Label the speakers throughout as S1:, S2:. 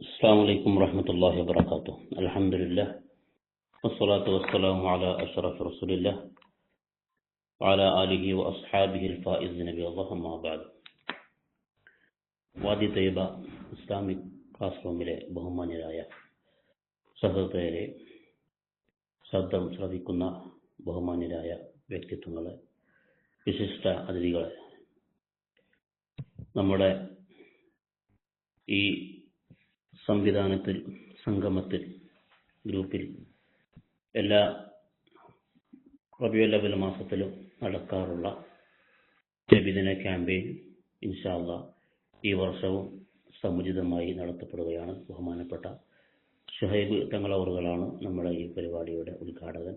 S1: السلام عليكم ورحمة الله وبركاته الحمد لله والصلاة والسلام على أشرف رسول الله وعلى آله وأصحابه الفائزين بالله أما بعد വാദി Taiba Islamic class റൂമിലെ ബഹുമാന്യരായ സഹൃദയരെ ശബ്ദം ശ്രവിക്കുന്ന ബഹുമാന്യരായ വ്യക്തിത്വങ്ങളെ വിശിഷ്ട അതിഥികളെ നമ്മുടെ ഈ സംവിധാനത്തിൽ സംഗമത്തിൽ ഗ്രൂപ്പിൽ. എല്ലാ റബിയുൽ അവൽ മാസത്തിലും നടക്കാറുള്ള നബിദിന ക്യാമ്പയിൻ ഇൻഷാല്ല ഈ വർഷവും സമുചിതമായി നടത്തപ്പെടുകയാണ്. ബഹുമാനപ്പെട്ട ഷുഹൈബ് തങ്ങളവറുകളാണ് നമ്മുടെ ഈ പരിപാടിയുടെ ഉദ്ഘാടകൻ.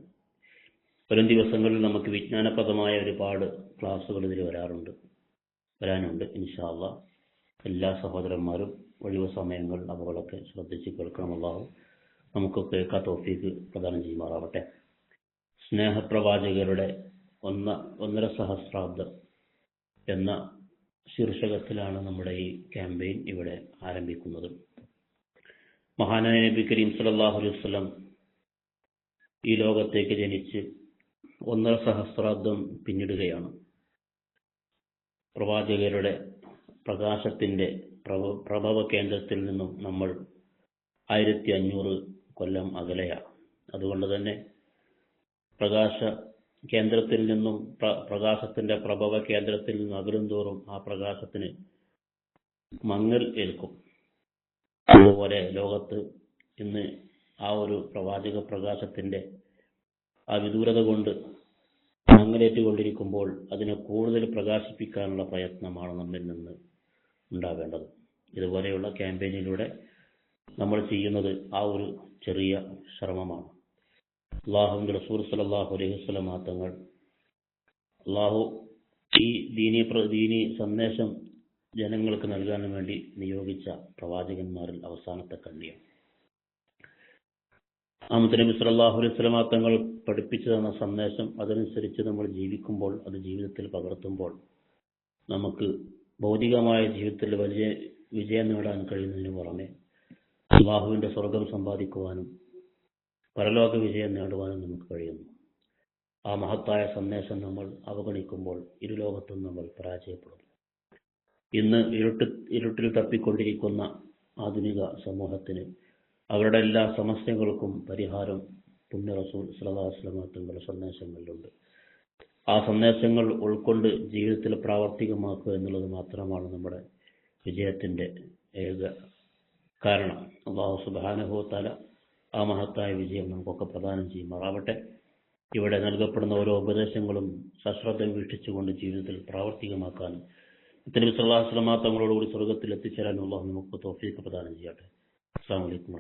S1: വരും ദിവസങ്ങളിൽ നമുക്ക് വിജ്ഞാനപ്രദമായ ഒരുപാട് ക്ലാസ്സുകൾ ഇതിൽ വരാറുണ്ട് വരാനുണ്ട് ഇൻഷാല്ല. എല്ലാ സഹോദരന്മാരും ഒഴിവ് സമയങ്ങൾ അവകളൊക്കെ ശ്രദ്ധിച്ച് കേൾക്കണം നമുക്ക് നമുക്കൊക്കെ തോഫീക്ക് പ്രദാനം ചെയ്യുമാറാവട്ടെ. സ്നേഹപ്രവാചകരുടെ ഒന്ന ഒന്നര സഹസ്രാബ്ദം എന്ന ശീർഷകത്തിലാണ് നമ്മുടെ ഈ ക്യാമ്പയിൻ ഇവിടെ ആരംഭിക്കുന്നത്. മഹാനായ നബി കരീം സല്ലല്ലാഹു അലൈഹി വസല്ലം ഈ ലോകത്തേക്ക് ജനിച്ച് ഒന്നര സഹസ്രാബ്ദം പിന്നിടുകയാണ്. പ്രവാചകരുടെ പ്രകാശത്തിന്റെ പ്രഭവ കേന്ദ്രത്തിൽ നിന്നും നമ്മൾ ആയിരത്തി അഞ്ഞൂറ് കൊല്ലം അകലെയാണ്. അതുകൊണ്ട് തന്നെ പ്രകാശ കേന്ദ്രത്തിൽ നിന്നും പ്രകാശത്തിന്റെ പ്രഭവ കേന്ദ്രത്തിൽ നിന്നും അകലും തോറും ആ പ്രകാശത്തിന് മങ്ങൽ ഏൽക്കും. അതുപോലെ ലോകത്ത് ഇന്ന് ആ ഒരു പ്രവാചക പ്രകാശത്തിന്റെ ആ വിദൂരത കൊണ്ട് മങ്ങലേറ്റുകൊണ്ടിരിക്കുമ്പോൾ അതിനെ കൂടുതൽ പ്രകാശിപ്പിക്കാനുള്ള പ്രയത്നമാണ് നമ്മിൽ നിന്ന് ഉണ്ടാവേണ്ടത് ഇതുപോലെയുള്ള ക്യാമ്പയിനിലൂടെ നമ്മൾ ചെയ്യുന്നത് ആ ഒരു ചെറിയ ശ്രമമാണ്. അള്ളാഹുവിന്റെ റസൂർ സലാഹു അലൈഹി വസ്ലം തങ്ങൾ അള്ളാഹു ഈ ദീനി ദീനി സന്ദേശം ജനങ്ങൾക്ക് നൽകാൻ വേണ്ടി നിയോഗിച്ച പ്രവാചകന്മാരിൽ അവസാനത്തെ കണ്ണിയാണ്. അഹമ്മദ് നബി സല്ലാഹു അലൈഹി സ്വലമാ തങ്ങൾ പഠിപ്പിച്ചു തന്ന സന്ദേശം അതനുസരിച്ച് നമ്മൾ ജീവിക്കുമ്പോൾ അത് ജീവിതത്തിൽ പകർത്തുമ്പോൾ നമുക്ക് ഭൗതികമായ ജീവിതത്തിൽ വലിയ വിജയം നേടാൻ കഴിയുന്നതിന് പുറമെ അള്ളാഹുവിന്റെ സ്വർഗം സമ്പാദിക്കുവാനും പരലോക വിജയം നേടുവാനും നമുക്ക് കഴിയുന്നു. ആ മഹത്തായ സന്ദേശം നമ്മൾ അവഗണിക്കുമ്പോൾ ഇരുലോകത്തും നമ്മൾ പരാജയപ്പെടുന്നു. ഇന്ന് ഇരുട്ട് ഇരുട്ടിൽ തപ്പിക്കൊണ്ടിരിക്കുന്ന ആധുനിക സമൂഹത്തിന് അവരുടെ എല്ലാ സമസ്യകൾക്കും പരിഹാരം പുണ്യ റസൂൽ സലഹാസ്ലമ തങ്ങളുടെ സന്ദേശങ്ങളിലുണ്ട്. ആ സന്ദേശങ്ങൾ ഉൾക്കൊണ്ട് ജീവിതത്തിൽ പ്രാവർത്തികമാക്കുക എന്നുള്ളത് മാത്രമാണ് നമ്മുടെ വിജയത്തിന്റെ ഏക കാരണം. അള്ളാഹു സുബാനുഭവത്താല തല ആ മഹത്തായ വിജയം നമുക്കൊക്കെ പ്രദാനം ചെയ്യുമാറാവട്ടെ ഇവിടെ നൽകപ്പെടുന്ന ഓരോ ഉപദേശങ്ങളും സശ്രദ്ധ വീക്ഷിച്ചുകൊണ്ട് ജീവിതത്തിൽ പ്രാവർത്തികമാക്കാനും ഇത്തരം സല്ലാസ്ലമാ തങ്ങളോടുകൂടി സ്വർഗത്തിൽ എത്തിച്ചേരാനുള്ള നമുക്ക് തോഫീക്ക് പ്രദാനം ചെയ്യട്ടെ. അസ്സാം വലൈക്കും